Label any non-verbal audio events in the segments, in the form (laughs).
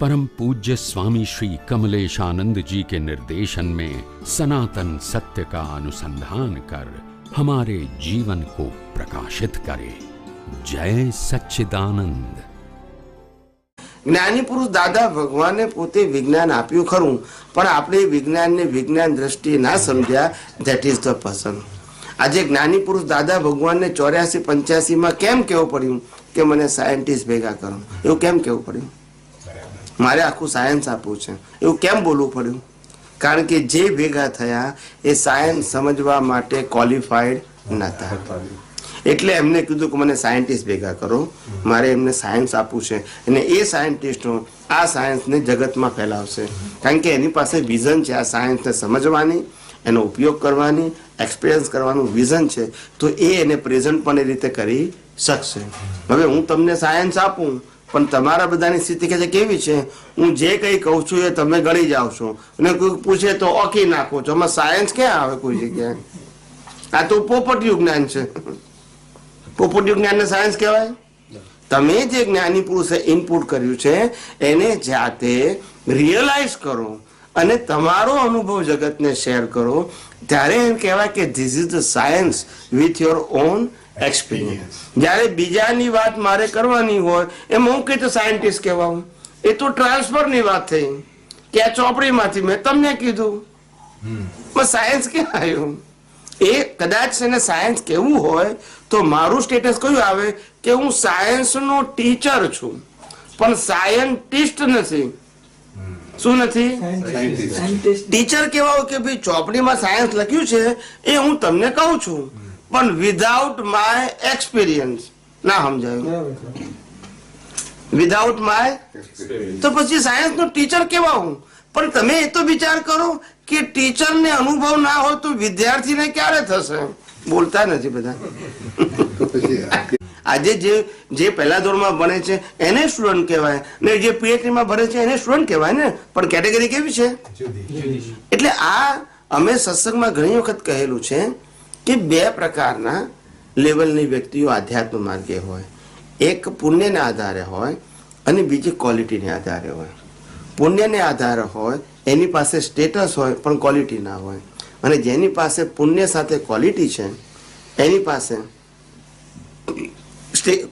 परम पूज्य स्वामी श्री कमलेशानंद जी के निर्देशन में सनातन सत्य का अनुसंधान कर हमारे जीवन को प्रकाशित करे जय सच्चिदानंद જ્ઞાની પુરુષ દાદા ભગવાને પોતે વિજ્ઞાન આપ્યું ખરું પણ આપણે એ વિજ્ઞાનને વિજ્ઞાન દ્રષ્ટિએ ના સમજ્યા ધેટ ઇઝ ધ પર્સન આજે જ્ઞાની પુરુષ દાદા ભગવાનને ચોર્યાસી પંચ્યાસીમાં કેમ કહેવું પડ્યું કે મને સાયન્ટિસ્ટ ભેગા કરો એવું કેમ કહેવું પડ્યું મારે આખું સાયન્સ આપવું છે. એવું કેમ બોલવું પડ્યું? કારણ કે જે ભેગા થયા, એ સાયન્સ સમજવા માટે ક્વોલિફાઈડ નહોતા એટલે એમને કીધું કે મને સાયન્ટિસ્ટ ભેગા કરો. મારે એમને સાયન્સ આપવું છે. અને એ સાયન્ટિસ્ટો આ સાયન્સને જગતમાં ફેલાવશે. કારણ કે એની પાસે વિઝન છે. આ સાયન્સને સમજવાની, એનો ઉપયોગ કરવાની એક્સપિરિયન્સ કરવાનું વિઝન છે. તો એ એને પ્રેઝન્ટ પણ એ રીતે કરી શકશે. હવે હું તમને સાયન્સ આપું. પણ તમારા બધાની સ્થિતિ કે કેવી છે? હું જે કંઈ કહું છું એ તમે ગળી જાઓ છો. અને કોઈ પૂછે તો ઓકી નાખો છો. આમાં સાયન્સ ક્યાં આવે કોઈ જગ્યાએ? આ તો પોપટિયું જ્ઞાન છે. પોપટિયું જ્ઞાનને સાયન્સ કહેવાય? તમે જે જ્ઞાની પુરુષે ઇનપુટ કર્યું છે, એને જાતે રિયલાઇઝ કરો અને તમારો અનુભવ જગતને શેર કરો. ત્યારે એમ કહેવાય કે this is the science with your own experience જ્યારે બીજાની વાત મારે કરવાની હોય એમાં હું કીધું સાયન્ટિસ્ટ કહેવાઉં. એ તો ટ્રાન્સફરની વાત થઈ. કે આ ચોપડીમાંથી મેં તમને કીધું. પણ સાયન્સ ક્યાં આવ્યું એ કદાચ એને સાયન્સ કેવું હોય તો મારું સ્ટેટસ કયું આવે? કે હું સાયન્સનો ટીચર છું. પણ સાયન્ટિસ્ટ નથી. શું નથી? ટીચર કેવા હોય કે ભાઈ ચોપડીમાં સાયન્સ લખ્યું છે એ હું તમને કહું છું. પણ વિધાઉટ માય એક્સપિરિયન્સ ના સમજાયું. વિધાઉટ માય તો પછી સાયન્સ નો ટીચર કેવા હું? પણ તમે એ તો વિચાર કરો કે ટીચર ને અનુભવ ના હોય તો વિદ્યાર્થીને ક્યારે થશે? બોલતા નથી બધા. (laughs) આજે જે જે પહેલા ધોરણમાં ભણે છે એને સ્ટુડન્ટ કહેવાય. ને જે પીએચડી માં ભણે છે એને સ્ટુડન્ટ કહેવાય ને? પણ કેટેગરી કેવી છે? એટલે આ અમે સત્સંગમાં ઘણી વખત કહેલું છે કે બે પ્રકારના લેવલની વ્યક્તિઓ આધ્યાત્મ માર્ગે હોય. એક પુણ્યને આધારે હોય અને બીજી ક્વોલિટીને આધારે હોય. પુણ્યને આધારે હોય એની પાસે સ્ટેટસ હોય પણ ક્વોલિટી ના હોય. અને જેની પાસે પુણ્ય સાથે ક્વોલિટી છે એની પાસે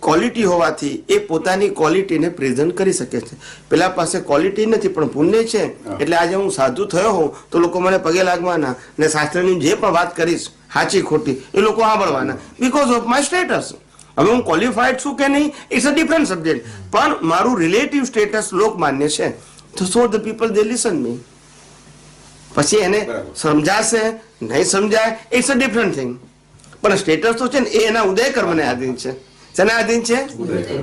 ક્વોલિટી હોવાથી એ પોતાની ક્વોલિટીને પ્રેઝન્ટ કરી શકે છે. પેલા પાસે ક્વોલિટી નથી પણ પુણ્ય છે. એટલે આજે હું સાધુ થયો હોઉં તો લોકો મને પગે લાગવાના. ને શાસ્ત્રની જે પણ વાત કરીશ સાચી ખોટી એ લોકો સાંભળવાના. બીકોઝ ઓફ માય સ્ટેટસ હવે હું ક્વોલિફાઈડ છું કે નહીં ઇટ્સ અ ડિફરન્ટ સબ્જેક્ટ પણ મારું રિલેટિવ સ્ટેટસ લોકમાન્ય છે. તો so the people they listen me પછી એને સમજાશે નહીં સમજાય ઇટ્સ અ ડિફરન્ટ થિંગ પણ સ્ટેટસ તો છે ને એ એના ઉદય કર્મને આધીન છે. શેના આધીન છે?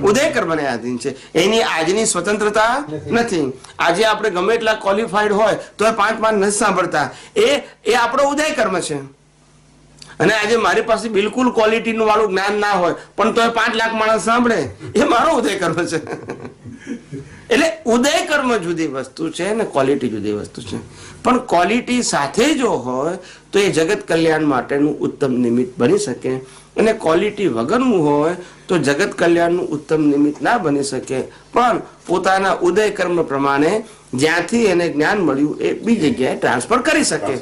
ઉદય કર્મને આધીન છે. એની આજની સ્વતંત્રતા નથી. આજે આપણે ગમે એટલા ક્વોલિફાઈડ હોય તો એ પાંચ પાંચ નથી સાંભળતા. એ એ આપણો ઉદય કર્મ છે. અને આજે મારી પાસે બિલકુલ ક્વોલિટીનું વાળું જ્ઞાન ના હોય, પણ તો પાંચ લાખ માણસ સાંભળે, એ મારો ઉદય કર્મ છે. એટલે ઉદય કર્મ જુદી વસ્તુ છે ને ક્વોલિટી જુદી વસ્તુ છે. પણ ક્વોલિટી સાથે જો હોય, તો એ જગત કલ્યાણ માટેનું ઉત્તમ નિમિત્ત બની શકે. અને ક્વોલિટી વગરનું હોય તો જગત કલ્યાણનું ઉત્તમ નિમિત્ત ના બની શકે. પણ પોતાના ઉદય કર્મ પ્રમાણે જ્યાંથી એને જ્ઞાન મળ્યું એ બીજી જગ્યાએ ટ્રાન્સફર કરી શકે.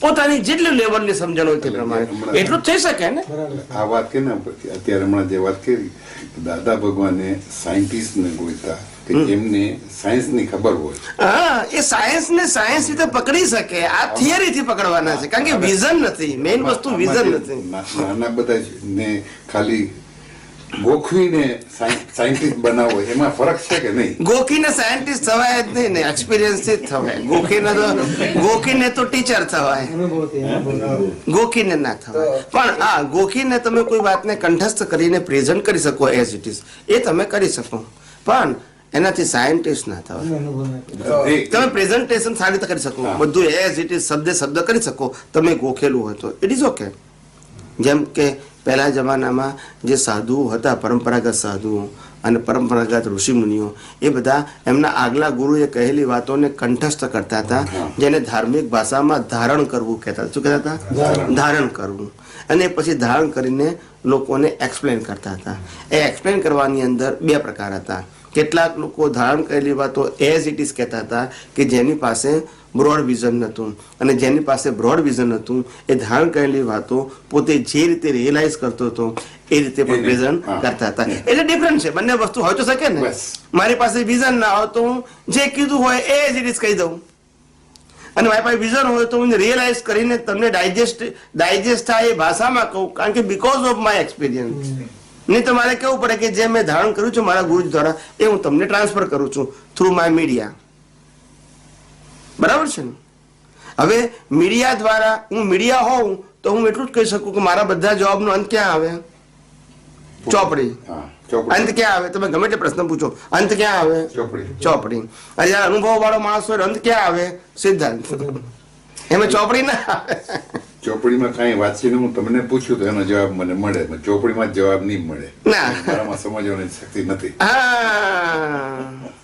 પોતાની જેટલી લેવલની સમજણ હોય તે પ્રમાણે. એટલું જ થઈ શકે ને? આ વાત કે ને અત્યારે હમણાં જે વાત કરી દાદા ભગવાને સાયન્ટિસ્ટ ને ગોઈતા કે એમને સાયન્સની ખબર હોય. હા એ સાયન્સ ને સાયન્સ રીતે પકડી શકે. આ થિયરી થી પકડવાના છે. કારણ કે વિઝન નથી. મેઇન વસ્તુ વિઝન નથી. નાના બધા ને ખાલી ગોખવીને સાયન્ટિસ્ટ બનાવો એમાં ફરક છે કે નહીં? ગોખીને સાયન્ટિસ્ટ થવાય જ નહીં ને એક્સપિરિયન્સથી થવાય. ગોખીને તો ગોખીને તો ટીચર થવાય. ગોખીને ના થવાય. પણ આ ગોખીને તમે કોઈ વાતને કંઠસ્થ કરીને પ્રેઝન્ટ કરી શકો એઝ ઇટ ઇઝ એ તમે કરી શકો. પણ એનાથી સાયન્ટિસ્ટ ના થવાય. તમે પ્રેઝન્ટેશન સારી રીતે કરી શકો. બધું એઝ ઇટ ઇઝ શબ્દે શબ્દ કરી શકો. તમે ગોખેલું હોય તો. ઇટ ઇઝ ઓકે જેમ કે પહેલા જમાનામાં જે સાધુઓ હતા પરંપરાગત સાધુઓ અને પરંપરાગત ઋષિમુનિઓ એ બધા એમના આગલા ગુરુએ કહેલી વાતોને કંઠસ્થ કરતા હતા જેને ધાર્મિક ભાષામાં ધારણ કરવું કહેતા હતા. શું કહેતા હતા? ધારણ. કરવું. અને પછી ધારણ કરીને લોકોને એક્સપ્લેન કરતા હતા. એ એક્સપ્લેન કરવાની અંદર બે પ્રકાર હતા. કેટલાક લોકો ધારણ કરેલી વાતો એઝ ઇટ ઇઝ કહેતા હતા કે જેની પાસે બ્રોડ વિઝન નહોતું અને જેની પાસે બ્રોડ વિઝન હતું એ ધારણ કરેલી વાતો પોતે જે રીતે રિયલાઇઝ કરતો હતો એ રીતે પણ વિઝન કરતા હતા. એટલે ડિફરન્ટ છે. બંને વસ્તુ હોય તો શકે ને? મારી પાસે વિઝન ના હોય તો હું જે કીધું હોય એ જ ઇટ કહી દઉં. અને મારી પાસે વિઝન હોય તો હું રિયલાઇઝ કરીને તમને ડાયજેસ્ટ ડાયજેસ્ટ થાય એ ભાષામાં કહું. કારણ કે બિકોઝ ઓફ માય એક્સપિરિયન્સ નહીં તો મારે કેવું પડે કે જે મેં ધારણ કર્યું છે મારા ગુરુ દ્વારા એ હું તમને ટ્રાન્સફર કરું છું થ્રુ માય મીડિયા બરાબર છે ને? હવે મીડિયા દ્વારા હું મીડિયા હોઉં તો હું એટલું જ કહી શકું કે મારા બધા જવાબનો અંત ક્યાં આવે? ચોપડી. અંત ક્યાં આવે? તમે ગમે તે પ્રશ્ન પૂછો. અંત ક્યાં આવે? ચોપડી. ચોપડી. અને જયારે અનુભવ વાળો માણસ હોય અંત ક્યાં આવે? સિદ્ધાંત. એમાં ચોપડી ના આવે. ચોપડીમાં કઈ વાંચીને હું તમને પૂછ્યું તો એનો જવાબ મને મળે પણ ચોપડીમાં જવાબ નહીં મળે. ના. મારામાં સમજવાની શક્તિ નથી. હા.